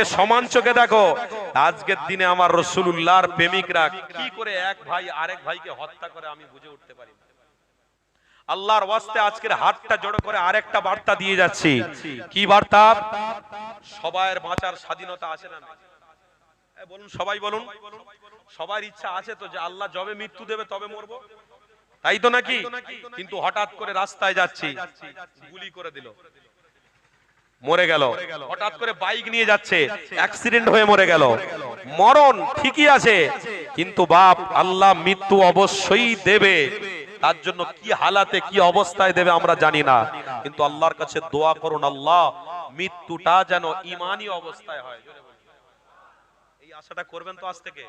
সমান চোখে দেখো। আজকের দিনে আমার রসুল্লাহর প্রেমিকরা কি করে এক ভাই আরেক ভাইকে হত্যা করে আমি বুঝে উঠতে পারি আল্লাহর ওয়াস্তে আজকের হাতটা জড়ো করে আরেকটা বার্তা দিয়ে যাচ্ছি। কি বার্তা? সবাইয়ের বাঁচার স্বাধীনতা আছে না বলুন, সবাই বলুন। সবার ইচ্ছা আছে তো যে আল্লাহ যবে মৃত্যু দেবে তবে মরবো। তাই তো নাকি? কিন্তু হঠাৎ করে রাস্তায় যাচ্ছি। গুলি করে দিল। মরে গেল। হঠাৎ করে বাইক নিয়ে যাচ্ছে। অ্যাক্সিডেন্ট হয়ে মরে গেল। মরণ ঠিকই আছে কিন্তু বাপ আল্লাহ মৃত্যু অবশ্যই দেবে। তার জন্য কি হালাতে কি অবস্থায় দেবে আমরা জানি না। কিন্তু আল্লাহর কাছে দোয়া করুন আল্লাহ মৃত্যুটা যেন ইমানি অবস্থায় হয়। এই আশাটা করবেন তো আজ থেকে?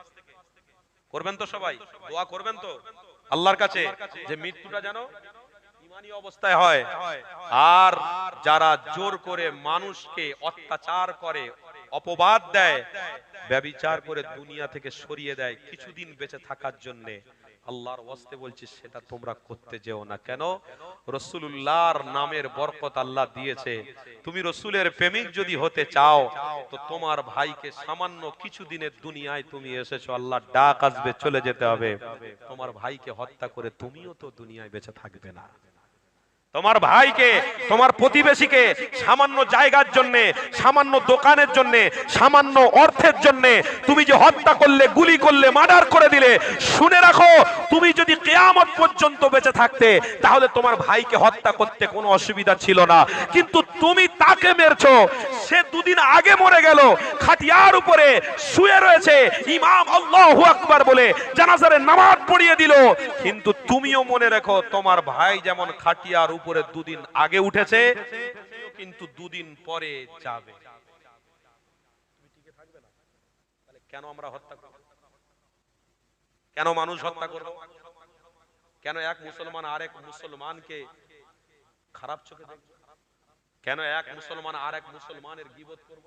করবেন তো সবাই? দোয়া করবেন তো? আল্লাহর কাছে? যে মৃত্যুটা যেন অবস্থায় হয়। আর যারা জোর করে মানুষকে অত্যাচার করে, অপবাদ দেয়, ব্যবিচার করে দুনিয়া থেকে সরিয়ে দেয় কিছুদিন বেঁচে থাকার জন্য, আল্লাহর ওয়াস্তে বলছি, সেটা তোমরা করতে যেও না। কেন? রসুল্লাহর নামের বরকত আল্লাহ দিয়েছে। তুমি রসুলের প্রেমিক যদি হতে চাও, তো তোমার ভাইকে সামান্য কিছুদিনের দুনিয়ায় তুমি এসেছ আল্লাহ ডাক আসবে, চলে যেতে হবে। তোমার ভাইকে হত্যা করে তুমিও তো দুনিয়ায় বেঁচে থাকবে না। তোমার ভাইকে, তোমার প্রতিবেশীকে সামান্য জায়গার জন্য, সামান্য দোকানের জন্য, সামান্য অর্থের জন্য তুমি যে হত্যা করলে, গুলি করলে, মার্ডার করে দিলে, শুনে রাখো, তুমি যদি কেয়ামত পর্যন্ত বেঁচে থাকতে, তাহলে তোমার ভাইকে হত্যা করতে কোনো অসুবিধা ছিল না। কিন্তু তুমি তাকে মেরছো, সে দুদিন আগে মরে গেল, খাটিয়ার উপরে শুয়ে রয়েছে, ইমাম আল্লাহু আকবার বলে জানাজারে নামাজ পড়িয়ে দিল। কিন্তু তুমিও মনে রাখো, তোমার ভাই যেমন খাটিয়ার উপরে দুদিন আগে উঠেছে, কিন্তু দুদিন পরে যাবে। কেন আমরা হত্যা করব? কেন মানুষ হত্যা করব? কেন এক মুসলমান আরেক মুসলমানকে খারাপ চোখে দেখবে? কেন এক মুসলমান আর এক মুসলমানের গিবত করব?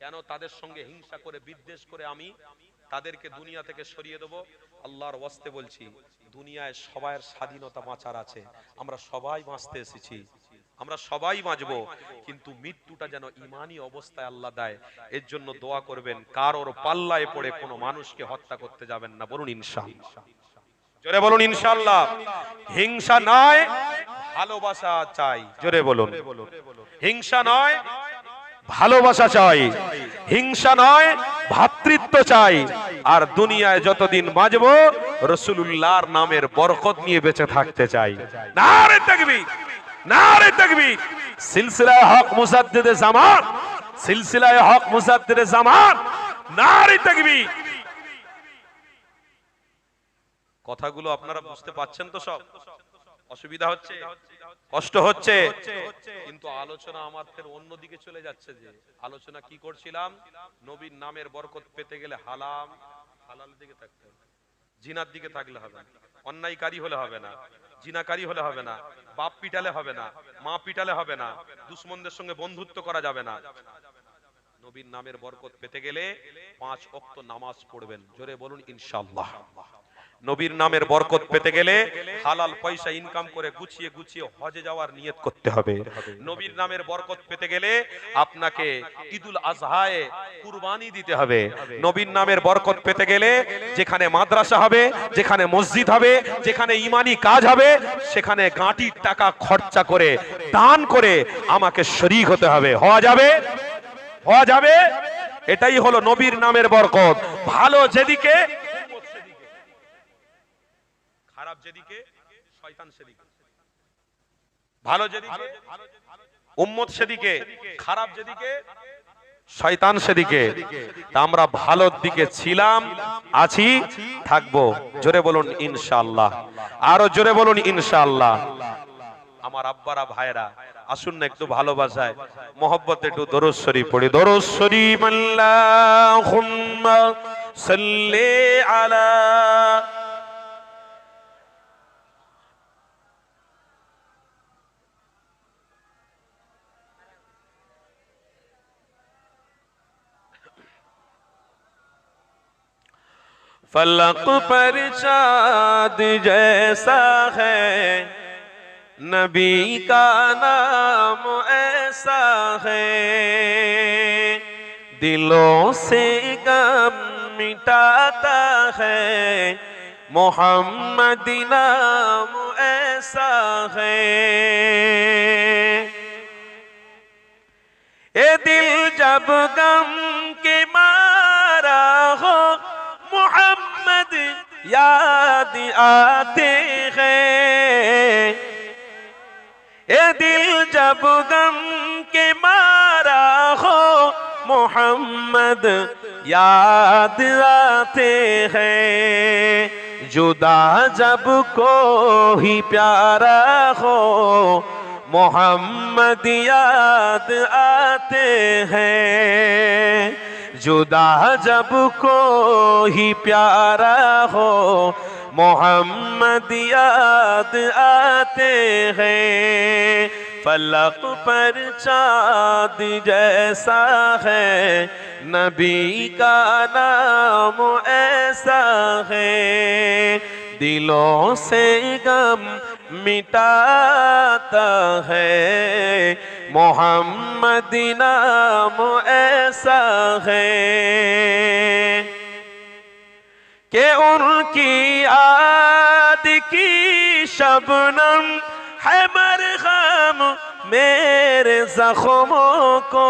কেন তাদের সঙ্গে হিংসা করে বিদ্বেষ করে আমি তাদেরকে দুনিয়া থেকে সরিয়ে দেব। আল্লাহর ওয়াস্তে বলছি, দুনিয়ায় সবার স্বাধীনতা বাঁচার আছে। আমরা সবাই বাঁচতে এসেছি। আমরা সবাই বাঁচব, কিন্তু মৃত্যুটা যেন ইমানি অবস্থায় আল্লাহ দেয়, এর জন্য দোয়া করবেন, কারোর পাল্লায় পড়ে কোনো মানুষকে হত্যা করতে যাবেন না। বলুন ইনশাআল্লাহ। জোরে বলুন ইনশাআল্লাহ। হিংসা নয়, ভালোবাসা চাই। জোরে বলুন। হিংসা নয় ভালোবাসা চাই, হিংসা নয়, ভাতৃত্ব চাই। আর দুনিয়ায় যতদিন বাঁচবো রসুল্লাহর নামের বরকত নিয়ে বেঁচে থাকতে চাই। নারে তাকবি নারে তাকবি সিলসিলায় হক মুসাদ্দিদে জামান সিলসিলায় হক মুসাদ্দিদে জামান নারে তাকবি কথাগুলো আপনারা বুঝতে পাচ্ছেন তো সব? অসুবিধা হচ্ছে? কষ্ট হচ্ছে? কিন্তু আলোচনা আমার ফের অন্যদিকে চলে যাচ্ছে যে আলোচনা কি করছিলাম? নবীর নামের বরকত পেতে গেলে হালাম হালাল দিকে থাকতে হবে। জিনার দিকে থাকলে হবে না। অন্যায়কারী হলে হবে না। জিনাকারী হলে হবে না। বাপ পিটালে হবে না। মা পিটালে হবে না। দুশ্মনদের সঙ্গে বন্ধুত্ব করা যাবে না। নবীর নামের বরকত পেতে গেলে পাঁচ অক্ত নামাজ পড়বেন। জোরে বলুন ইনশাআল্লাহ। নবীর নামের বরকত পেতে গেলে হালাল পয়সা ইনকাম করে গুছিয়ে গুছিয়ে হজে যাওয়ার নিয়ত করতে হবে। নবীর নামের বরকত পেতে গেলে আপনাকে ঈদুল আজহায়ে কুরবানি দিতে হবে। নবীর নামের বরকত পেতে গেলে যেখানে মাদ্রাসা হবে, যেখানে মসজিদ হবে, যেখানে ইমানি কাজ হবে, সেখানে গাঁটির টাকা খরচা করে, দান করে আমাকে শরীক হতে হবে। হওয়া যাবে? হওয়া যাবে? এটাই হলো নবীর নামের বরকত। ভালো যেদিকে খারাপ যেদিকে, শয়তান সেদিকে। ভালো যেদিকে, উম্মত সেদিকে, খারাপ যেদিকে, শয়তান সেদিকে। আমরা ভালোর দিকে ছিলাম, আছি, থাকব। জোরে বলুন, ইনশাআল্লাহ। আরও জোরে বলুন, ইনশাআল্লাহ। আমার আব্বারা ভাইরা আসুন না একটু ভালোবাসায়, মোহব্বত একটু শরীফ পড়ি। দরজ শরীফ, আল্লাহুম্মা সাল্লি আলা فلق پرشاد جیسا ہے۔ نبی کا نام ایسا ہے۔ دلوں سے گم مٹاتا ہے۔ محمد نام ایسا ہے۔ اے دل جب گم کے ماں یاد آتے ہیں۔ اے دل جب غم کے مارا ہو، محمد، یاد آتے ہیں۔ جدا جب کو ہی پیارا ہو، محمد، یاد آتے ہیں۔ جدا جب کو ہی پیارا ہو، محمد یاد آتے ہیں۔ فلق پر چاند جیسا ہے، نبی کا نام ایسا ہے۔ دلوں سے غم مٹاتا ہے۔ محمد نام ایسا ہے کہ ان کی آد کی شبنم ہے مرغم میرے زخموں کو،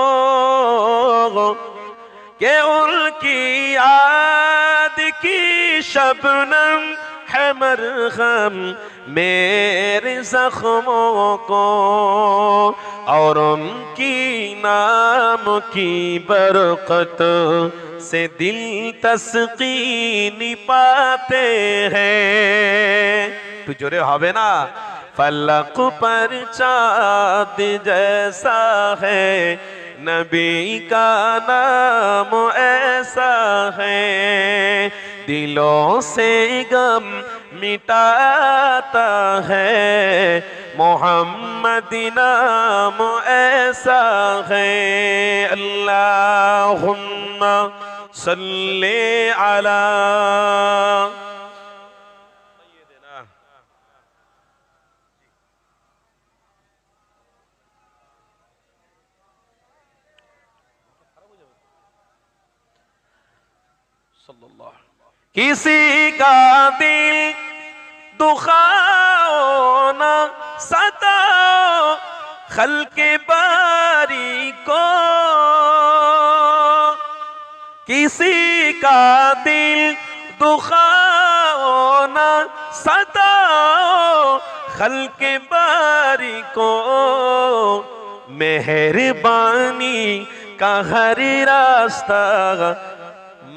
کہ ان کی آد کی شبنم ہے مرخم میرے زخموں کو اور ان کی نام کی برقت سے دل تسقین پاتے ہیں۔ تو جرے ہوئے نا؟ فلق پر چاد جیسا ہے، نبی کا نام ایسا ہے۔ दिलों से गम मिटाता है मोहम्मद नाम ऐसा है अल्लाहुम्मा सल्ले अला کسی کا دل دخاؤ نہ ستاؤ خلق باری کو۔ کسی کا دل دخاؤ نہ ستاؤ خلق باری کو۔ مہربانی کا ہر راستہ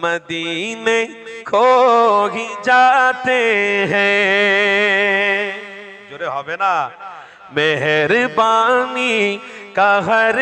مدینے کھو ہی جاتے ہیں۔ جرے ہوئے نا مہربانی کا ہر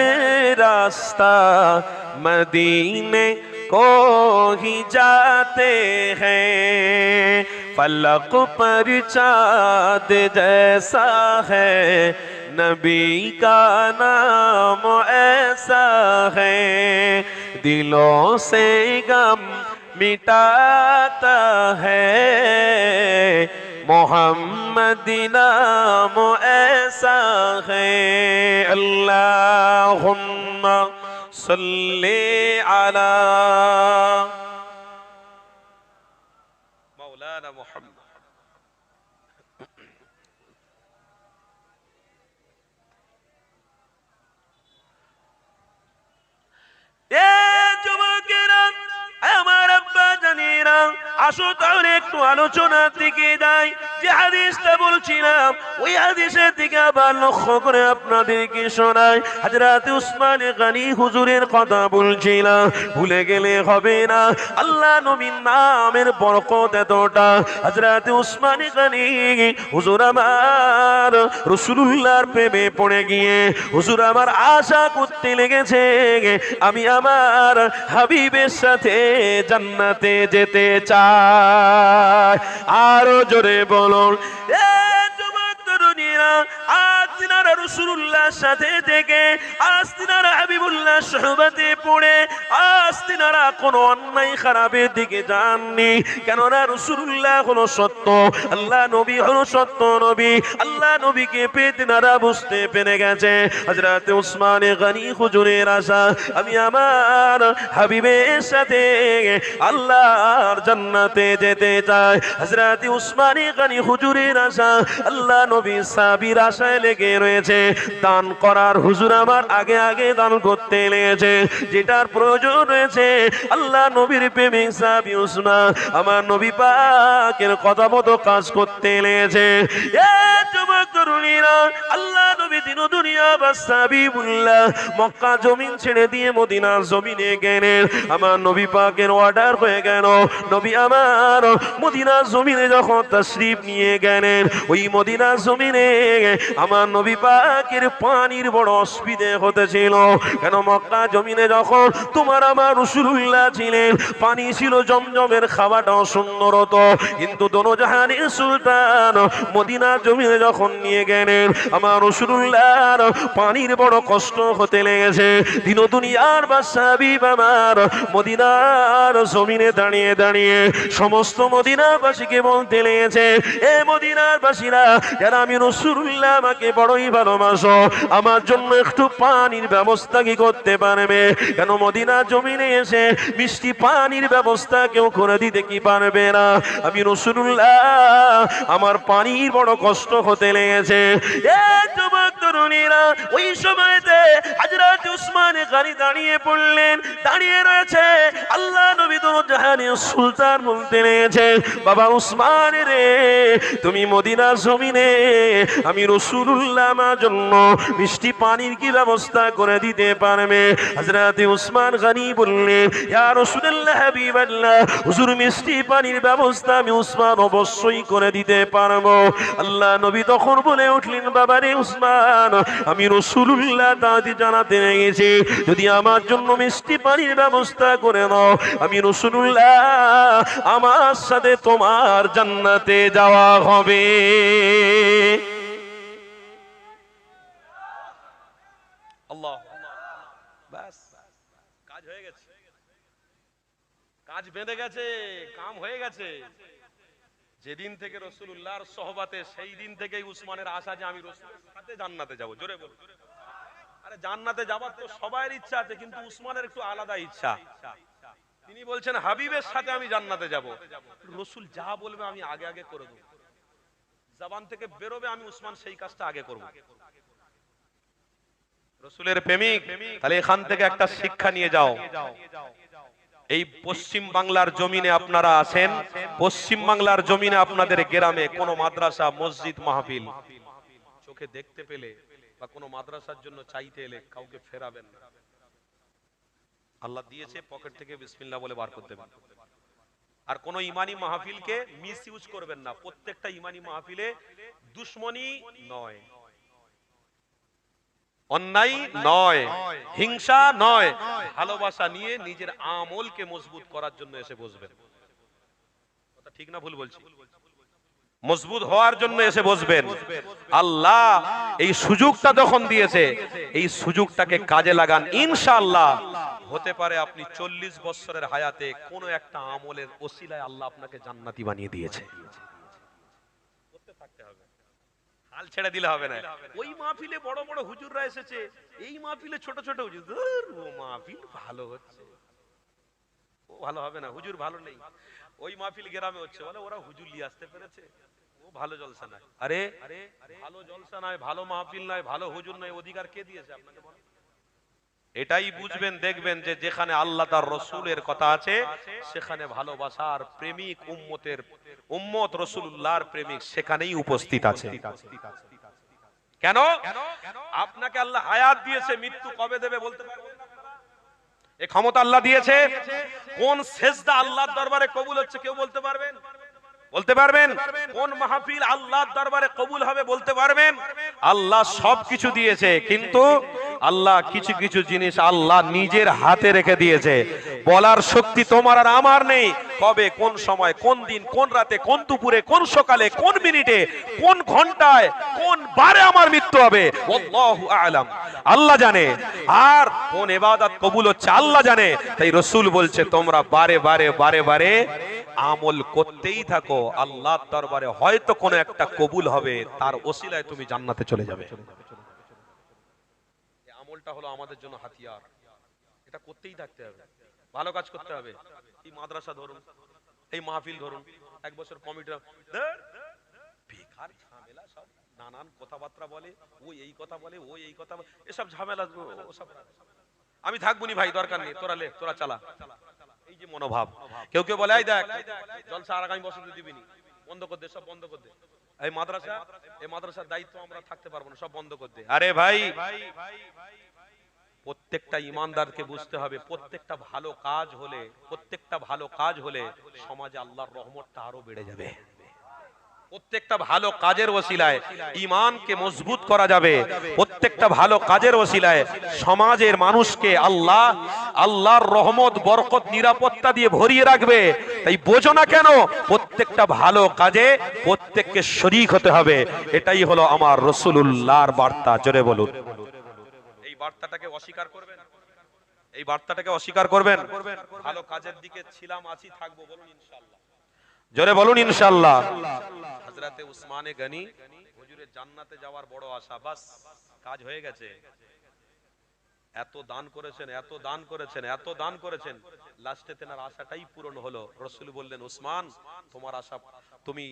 راستہ مدینے کو ہی جاتے ہیں۔ فلق پر چاد جیسا ہے نبی کا نام ایسا ہے۔ دلوں سے غم مٹاتا ہے۔ محمد نام ایسا ہے۔ اللہم صلی علی مولانا محمد۔ এ যুবকেরা আমার আব্বা জানিরা আসো তাহলে একটু আলোচনার দিকে যাই। যে হাদিসটা বলছিলাম, ওই হাদিসের দিকে আবার লক্ষ্য করে আপনাদেরকে শোনাই। হাজরাতে উসমান গানি হুজুরের কথা বলছিলাম, ভুলে গেলে হবে না। আল্লাহ নবীন নামের বরকত এতটা। হাজরাতে উসমান গানি হুজুর আমার রসুল্লাহর প্রেমে পড়ে গিয়ে, হুজুর আমার আশা করতে লেগেছে, আমি আমার হাবিবের সাথে জান্নাতে যেতে চাই। আরও জোরে বলুন এ তোমার তরুণীরা রসুল্লাহর সাথে থেকে আজ হাবিবুল্লাহ সহবাতে পড়ে, আজ কোনো অন্যায় খারাপের দিকে যাননি। কেননা রসুল্লাহ হলো সত্য, আল্লাহ নবী হলো সত্য নবী, আল্লাহ নবীকে পেয়ে বুঝতে পেরে গেছে। হজরত উসমানে গানি হুজুরের আশা, আমি আমার হাবিবের সাথে আল্লাহর জান্নাতে যেতে চাই। হজরত উসমানে গানি হুজুরের আশা, আল্লাহ নবী সাবির আশায় লেগে রয়েছে। দান করার হুজুর আমার আগে আগে দান করতে লেগেছে যেটার প্রয়োজন রয়েছে। আল্লাহ নবীর প্রেমিক সাবি উসমান, আমার নবী পাকের কথা মতো কাজ করতে লেগেছে মদিনার আমার নবী পাকের মদিনার মদিনার পানির বড় অসুবিধে হতেছিল কেন মক্কা জমিনে যখন তোমার আমার রসুল্লাহ ছিলেন, পানি ছিল জমজমের খাওয়াটাও সুন্দর হতো, কিন্তু দোনো জাহানের সুলতান মদিনা জমিনে যখন নিয়ে গেলেন, আমার রসুল্লাহর পানির বড় কষ্ট হতে লেগেছে। দিন দুনিয়ার বাসাবি আমার মদিনার জমিনে দাঁড়িয়ে দাঁড়িয়ে সমস্ত মদিনাবাসীকে বলতে লেগেছে, এ মদিনার বাসীরা যারা আমি রসুল্লাহ আমাকে বড়ই ভালোবাসো, আমার জন্য একটু পানির ব্যবস্থা কি করতে পারবে? কেন মদিনা জমিনে এসে মিষ্টি পানির ব্যবস্থা কেউ করে দিতে কি পারবে না? আমি রসুল্লাহ, আমার পানির বড় কষ্ট হতে তরুণীরা, ওই সময়তে হাজরাত উসমান গাড়ি দাঁড়িয়ে পড়লেন। দাঁড়িয়ে রয়েছে আল্লাহ নবী তো সুলতান বলতে বাবা উসমান রে, তুমি মদিনা জমিনে আমি রসুল্লাহ জন্য মিষ্টি পানির কি ব্যবস্থা করে দিতে পারবে? হজরত উসমান গানি বললেন, ইয়া রাসূলুল্লাহ হাবিবাল্লাহ, হুজুর মিষ্টি পানির ব্যবস্থা আমি উসমান অবশ্যই করে দিতে পারব। আল্লাহ নবী তখন বলে উঠলেন বাবা রে উসমান, আমি রসুল্লাহ তাদি জানাতে গেছি যদি আমার জন্য মিষ্টি পানির ব্যবস্থা করে নাও, আমি রসুল্লাহ আমার সাথে তোমার জান্নাতে যাওয়া হবে। কাজ বেঁধে গেছে, কাম হয়ে গেছে। যেদিন থেকে রসুল্লাহর সহবাতে, সেই দিন থেকেই উসমানের আশা যে আমি রসুলের সাথে জান্নাতে যাব। জোরে বল আরে জান্নাতে যাবার তো সবার ইচ্ছা আছে, কিন্তু উসমানের একটু আলাদা ইচ্ছা। তিনি বলছেন, হাবিবের সাথে আমি জান্নাতে যাব। রসুল যা বলবে আমি আগে আগে করে দেবো। জবান থেকে বেরোবে, আমি উসমান সেই কাজটা আগে করব। রসুলের প্রেমিক, তাহলে এখান থেকে একটা শিক্ষা নিয়ে যাও। এই পশ্চিম বাংলার জমিনে আপনারা আছেন, পশ্চিম বাংলার জমিনে আপনাদের গ্রামে কোন মাদ্রাসা, মসজিদ, মাহফিল চোখে দেখতে পেলে বা কোনো মাদ্রাসার জন্য চাইতে এলে কাউকে ফেরাবেন আল্লাহ দিয়েছে, পকেট থেকে বিসমিল্লাহ বলে বার করতে দেবেন আর কোন ইমানি মাহফিলকে মিস ইউজ করবেন না, প্রত্যেকটা ইমানি মাহফিলে দুশ্মনী নয়। অন্যায় নয়, হিংসা নয়, ভালোবাসা নিয়ে নিজের আমলকে মজবুত করার জন্য এসে বসবেন। ঠিক না ভুল বলছি? মজবুত হওয়ার জন্য এসে বসবেন। আল্লাহ এই সুযোগটা যখন দিয়েছে, এই সুযোগটাকে কাজে লাগান। ইনশাআল্লাহ হতে পারে আপনি চল্লিশ বছরের হায়াতে কোন একটা আমলের ওসিলায় আল্লাহ আপনাকে জান্নাতি বানিয়ে দিয়েছে। হাল ছেড়ে দিলে হবে না। ওই মাহফিলে বড় বড় হুজুররা এসেছে। এই মাহফিলে ছোট ছোট হুজুর। ও মাহফিল ভালো হচ্ছে। ও ভালো হবে না হুজুর ভালো নেই। ওই মাহফিল গ্রামে হচ্ছে। বলে ওরা হুজুর নিয়ে আসতে পেরেছে। ও ভালো জলসা নাই। আরে? ভালো জলসা নাই ভালো মাহফিল নাই ভালো হুজুর নাই। অধিকার কে দিয়েছে আপনাকে বলেন? এটাই বুঝবেন, দেখবেন যে যেখানে আল্লাহ তার রসুলের কথা আছে, সেখানে ভালোবাসার প্রেমিক উম্মতের, উম্মত রসুল্লাহর প্রেমিক সেখানেই উপস্থিত আছে। কেন? আপনাকে আল্লাহ হায়াত দিয়েছে, মৃত্যু কবে দেবে বলতে এ ক্ষমতা আল্লাহ দিয়েছে। কোন সেজদা আল্লাহর দরবারে কবুল হচ্ছে কেউ বলতে পারবেন? বলতে পারবেন? কোন মাহফিল আল্লাহর দরবারে কবুল হবে বলতে পারবেন? আল্লাহ সব কিছু দিয়েছে, কিন্তু আল্লাহ কিছু কিছু জিনিস আল্লাহ নিজের হাতে রেখে দিয়েছে। বলার শক্তি তোমার আর আমার নেই। কবে, কোন সময়, কোন দিন, কোন রাতে, কোন দুপুরে, কোন সকালে, কোন মিনিটে, কোন ঘন্টায়, কোন বারে আমার মৃত্যু হবে? আলাম। আল্লাহ জানে। আর কোন এবাদত কবুল হচ্ছে আল্লাহ জানে। তাই রসুল বলছে, তোমরা বারে বারে বারে বারে আমল করতেই থাকো। আল্লাহর দরবারে হয়তো কোনো একটা কবুল হবে। তার ওসিলায় তুমি জান্নাতে চলে যাবে। এই হলো আমাদের জন্য হাতিয়ার। এটা করতেই থাকতে হবে। ভালো কাজ করতে হবে। এই মাদ্রাসা ধরুন, এই মাহফিল ধরুন, এক বছর কমিটি বেকার ঝামেলা সব, নানান কথাবার্তা বলে, ও এই কথা বলে, ও এই কথা এসব ঝামেলা আমি থাকব ভাই, দরকার নেই, তোরা লে, তোরা চালা। এই যে মনোভাব, কেউ কেউ বলে দেখ, জলসা আর আগামী বছর বন্ধ কর দে, সব বন্ধ কর দে। এই মাদ্রাসা, এই মাদ্রাসার দায়িত্ব আমরা থাকতে পারব না, সব বন্ধ কর দে। আরে ভাই প্রত্যেকটা ইমানদারকে বুঝতে হবে, প্রত্যেকটা ভালো কাজ হলে, প্রত্যেকটা ভালো কাজ হলে সমাজে আল্লাহর রহমতটা আরও বেড়ে যাবে। প্রত্যেকটা ভালো কাজের ওসিলায় ইমানকে মজবুত করা যাবে। প্রত্যেকটা ভালো কাজের ওসিলায় সমাজের মানুষকে আল্লাহ, আল্লাহর রহমত, বরকত, নিরাপত্তা দিয়ে ভরিয়ে রাখবে। তাই বোঝো না কেন, প্রত্যেকটা ভালো কাজে প্রত্যেককে শরিক হতে হবে। এটাই হলো আমার রসুলুল্লাহর বার্তা, জোরে বলুন। এই বার্তাটাকে অস্বীকার করবেন? এই বার্তাটাকে অস্বীকার করবেন? ভালো কাজের দিকে ছিলাম আছি থাকব বলুন ইনশাআল্লাহ। জোরে বলুন ইনশাআল্লাহ। হযরতে উসমানে গনি হুজুরের জান্নাতে যাওয়ার বড় আশা বাস কাজ হয়ে গেছে। এত দান করেছেন এত দান করেছেন এত দান করেছেন। লাস্টে তেনার আশাটাই পূরণ হলো। রসুল বললেন উসমান তোমার আশা তুমি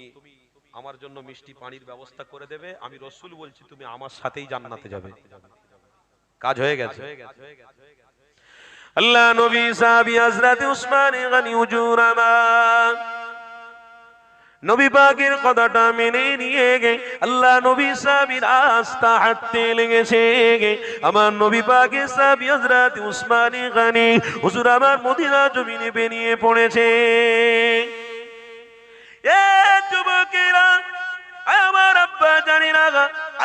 আমার জন্য মিষ্টি পানির ব্যবস্থা করে দেবে। আমি রসুল বলছি তুমি আমার সাথেই জান্নাতে যাবে। কাজ হয়ে গেছে। আল্লাহ নবী সাহাবী হযরত উসমান গনি হুজুর আমার। নবী পাকের কথাটা মেনে নিয়ে গে। আল্লাহ নবী সাহাবীর আস্থা হাঁটতে লেগেছে গে। আমার নবী পাকের সাহাবী হযরত উসমান গনি হুজুর আমার মদিনা জমিনে বেরিয়ে পড়েছে। এ যুবকেরা, আমার আব্বা জানি না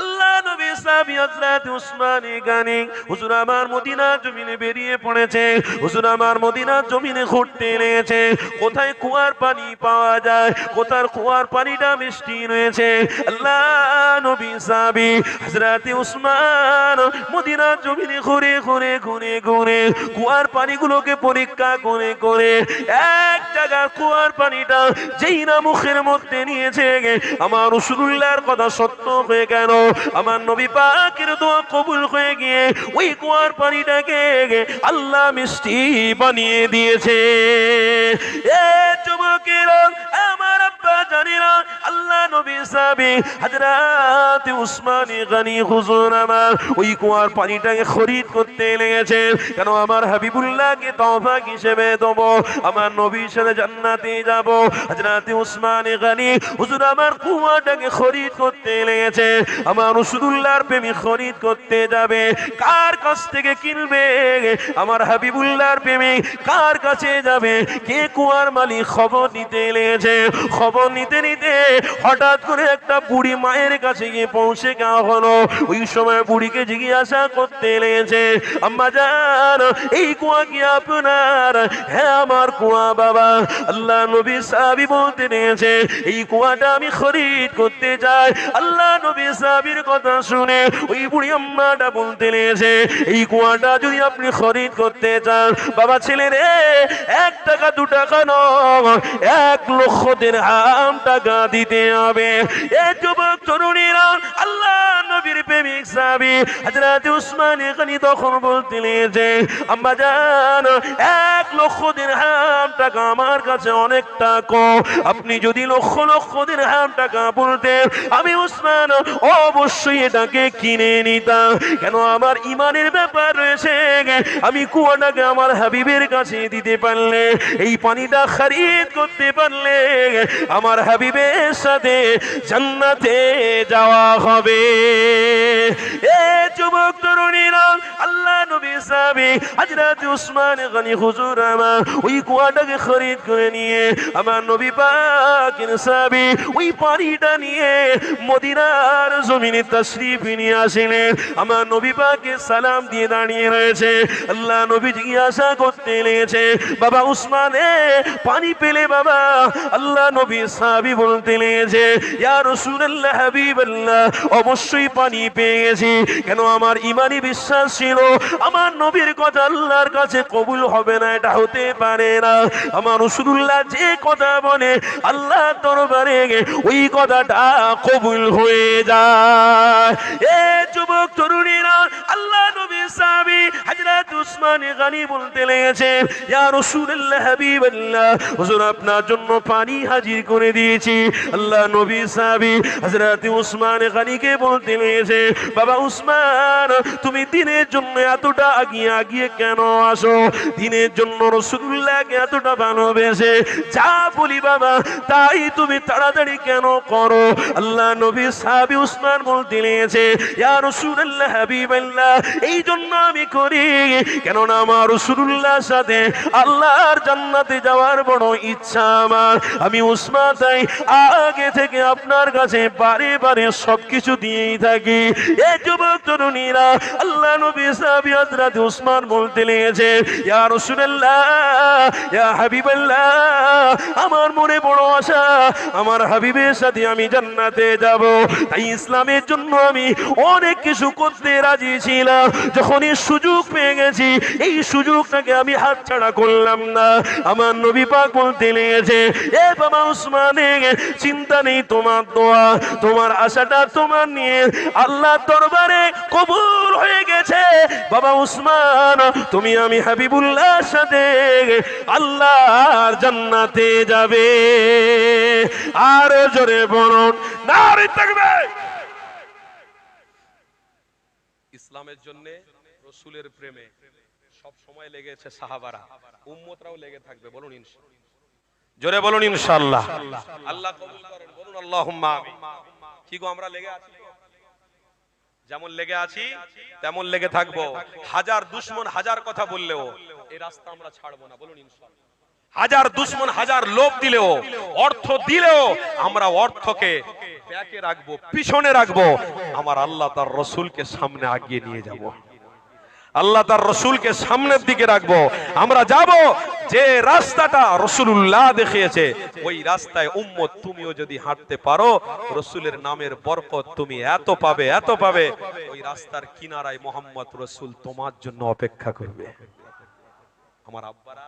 আল্লাহ নবী সাহাবী হযরত উসমান গানি, হুজুর আমার মদিনা জমিনে বেরিয়ে পড়েছে, হুজুর আমার মদিনা জমিনে ঘুরতে লেগেছে কোথায় কুয়ার পানি পাওয়া যায়, কোথার কুয়ার পানিটা মিষ্টি রয়েছে, আল্লাহ নবী সাহাবী হযরত উসমান মদিনা জমিনে ঘুরে ঘুরে ঘুরে ঘুরে কুয়ার পানিগুলোকে পরীক্ষা করে করে এক জায়গার কুয়ার পানিটা যেই না মুখের মধ্যে নিয়েছে আমার রসুল্লাহর কথা সত্য হয়ে গেল। আমার নবী পাকের দোয়া কবুল হয়ে গিয়ে ওই কুয়ার পানিটাকে আল্লাহ মিষ্টি বানিয়ে দিয়েছে। এ যুবকেরা, আমার আব্বা জানি না আল্লাহ নবী সাহাবী হযরত উসমান গনি হুজুর আমার ওই কুয়ার পানিটাকে খরিদ করতে লেগেছে কেন আমার হাবিবুল্লাহকে তওবা হিসেবে দেবো, আমার নবীর সাথে জান্নাতে যাব। হযরত উসমান গনি হুজুর আমার কুয়াটাকে খরিদ করতে লেগেছে আমার রসুলুল্লাহর প্রেমী খরিদ করতে যাবে। কার কাছ থেকে কিনবে? আমার হাবিবুল্লাহর প্রেমী কার কাছে যাবে? কে কুয়ার মালিক? খবর নিতে লেগেছে খবর নিতে নিতে হঠাৎ করে একটা বুড়ি মায়ের কাছে গিয়ে পৌঁছে গেওয়া হলো। ওই সময় বুড়িকে জিজ্ঞাসা করতে লেগেছে, আম্মা জান, এই কুয়া কি আপনার? হ্যাঁ আমার কুয়া, বাবা। আল্লাহ নবী সাহাবি বলতে নিয়েছে এই কুয়াটা আমি খরিদ করতে চাই। আল্লাহ নবী সাহাবির কথা শুনে ওই বুড়ি আম্মাটা বলতে নিয়েছে এই কুয়াটা যদি আপনি খরিদ করতে চান, বাবা ছেলে রে, এক টাকা, দু টাকা নয়, এক লক্ষ দিন হাম টাকা দিতে হবে। এ যুবক, তরুণীরা, আল্লাহ নবীর প্রেমিক সাহাবী, হযরত উসমান এখানে তখন বলতে নিয়েছে আম্মা জান, এক লক্ষ দিন হাম টাকা আমার কাছে অনেকটা কম আপনি যদি লক্ষ লক্ষ দিন হাম টাকা বলতেন, আমি উসমান অবশ্যই এটাকে কিনে নিতাম। কেন আমার ইমানের ব্যাপার রয়েছে? আমি কুয়াটাকে আমার হাবিবের কাছে দিতে পারলে, এই পানিটা খরিদ করতে পারলে, আমার হাবিবের সাথে জান্নাতে যাওয়া হবে। এ যুবক তরুণীরা, আল্লাহ নবী সাহাবী হযরত উসমান গনি হুজুর আমার ওই কুয়াটাকে খরিদ করে নিয়ে আমার নবী পাকের সাহাবী ওই পানিটা নিয়ে মদিনার জমিনে তাশরীফ নিয়ে আসিলেন। আমার নবী পাকে সালাম দিয়ে দাঁড়িয়ে রয়েছে। আল্লাহ নবী জিজ্ঞাসা করতে লেগেছে বাবা উসমানে, পানি পেলে বাবা? আল্লাহ নবী সাহাবী বলতে হাবিবাল্লাহ, অবশ্যই পানি পেয়ে গেছি কেন আমার ইমানি বিশ্বাস ছিল? আমার নবীর কথা আল্লাহর কাছে কবুল হবে না, এটা হতে পারে না। আমার রসুল্লাহ যে কথা বলে আল্লাহ দরবারে ওই কথাটা কবুল হয়ে যায়। এ যুবক, তরুণীরা, আল্লাহ নবী সাহাবী হযরত উসমান গনি বলতে লেগেছে, ইয়া রাসূলুল্লাহ, হাবিবাল্লাহ, হুজুর, আপনার জন্য পানি হাজির করে দিয়েছি। আল্লাহ নবী সাহাবী হযরত উসমান গনিকে বলতে লেগেছে বাবা উসমান, তুমি দিনের জন্য এতটা আগিয়ে আগিয়ে কেন আসো? দিনের জন্য রসুল্লাহকে এতটা ভালোবেসে যা বলি বাবা, তাই তুমি তাড়াতাড়ি কেন করো? আল্লাহ নবী সাহাবী উসমান বলতে লেগেছে ইয়া রাসূলুল্লাহ হাবিবাল্লাহ, এই জন্য আমি করি। কেননা আমার রাসূলুল্লাহর সাথে আল্লাহর জান্নাতে যাওয়ার বড় ইচ্ছা আমার। আমি উসমান তাই আগে থেকে আপনার কাছে বারে বারে সবকিছু দিয়েই থাকি। এ যুবক তরুণীরা, আল্লাহ নবী সাহাবী হযরত উসমান বলতে লেগেছে, ইয়া রাসূলুল্লাহ, ইয়া হাবিবাল্লাহ, আমার মনে বড় আশা, আমার হাবিবের সাথে আমি জান্নাতে যাব। তাই ইসলামের জন্য আমি অনেক কিছু করতে রাজি ছিলাম। যখন এই সুযোগ পেয়ে গেছি, এই সুযোগটাকে আমি হাতছাড়া করলাম না। আমার নবী পাক বলতে লেগেছে, এ বাবা উসমানে চিন্তা নেই তোমার দোয়া, তোমার আশাটা তোমার নিয়ে। আল্লাহ দরবারে কবুল হয়ে গেছে। বাবা উসমান, তুমি আমি হাবিবুল্লাহর সাথে আল্লাহর জান্নাতে যাবে। আর জোরে বলুন, নারী থাকবে। ইসলামের জন্য রসুলের প্রেমে সব সময় লেগেছে সাহাবারা, উম্মতরাও লেগে থাকবে, বলুন ইনশাআল্লাহ। জোরে বলুন ইনশাআল্লাহ। আল্লাহ কবুল করেন, বলুন আল্লাহুম্মা কি গো, আমরা লেগে আছি? যেমন লেগে আছি, তেমন লেগে থাকব। হাজার দুশ্মন হাজার কথা বললেও এই রাস্তা আমরা ছাড়বো না, বলুন ইনশাআল্লাহ। হাজার দুশ্মন হাজার লোভ দিলেও, অর্থ দিলেও আমরা অর্থকে ব্যাকে রাখব, পিছনে রাখব। আমার আল্লাহ তার রসুলকে সামনে আগিয়ে নিয়ে যাব। আল্লাহ তার রসুলকে সামনের দিকে রাখব। আমরা যাব যে রাস্তাটা রসুল্লাহ দেখিয়েছে, ওই রাস্তায় উম্মত তুমিও যদি হাঁটতে পারো, রসুলের নামের বরকত তুমি এত পাবে এত পাবে। ওই রাস্তার কিনারায় মোহাম্মদ রসুল তোমার জন্য অপেক্ষা করবে। আমার আব্বারা,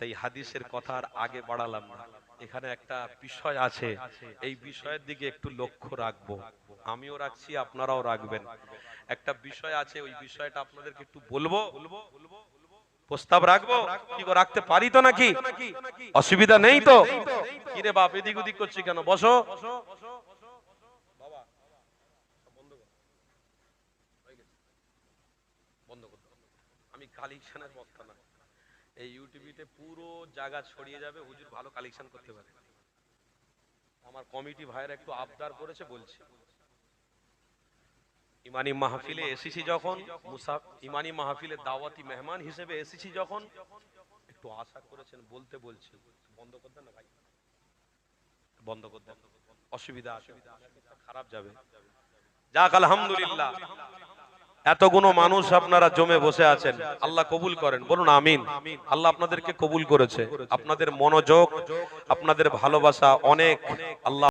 তাই হাদিসের কথা আর আগে বাড়ালাম না। এখানে একটা বিষয় আছে, এই বিষয়ের দিকে একটু লক্ষ্য রাখব। আমিও রাখছি, আপনারাও রাখবেন। একটা বিষয় আছে, ওই বিষয়টা আপনাদেরকে একটু বলব বলব। প্রস্তাব রাখব? কি গো, রাখতে পারি তো নাকি? অসুবিধা নেই তো? কিরে বাপ এদিক ওদিক করছি কেন? বসো। আমি কালেকশনের বক্তা না। এই ইউটিউবিতে পুরো জায়গা ছড়িয়ে যাবে হুজুর ভালো কালেকশন করতে পারে। আমার কমিটি ভাইয়ের একটু আবদার করেছে বলছি। ইমানি মাহফিলে এসেছি যখন ইমানি মাহফিলে দাওয়াতি মেহমান হিসেবে এসেছি যখন। একটু আশা করেছেন, বলতে বলছি। বন্ধ করে দেন না ভাই? বন্ধ করে দেন। অসুবিধা খারাপ যাবে। যাক, আলহামদুলিল্লাহ। এতগুলো মানুষ আপনারা জমে বসে আছেন। আল্লাহ কবুল করেন। বলুন, আমিন। আল্লাহ আপনাদেরকে কবুল করেছে। আপনাদের মনোযোগ, আপনাদের ভালোবাসা অনেক। আল্লাহ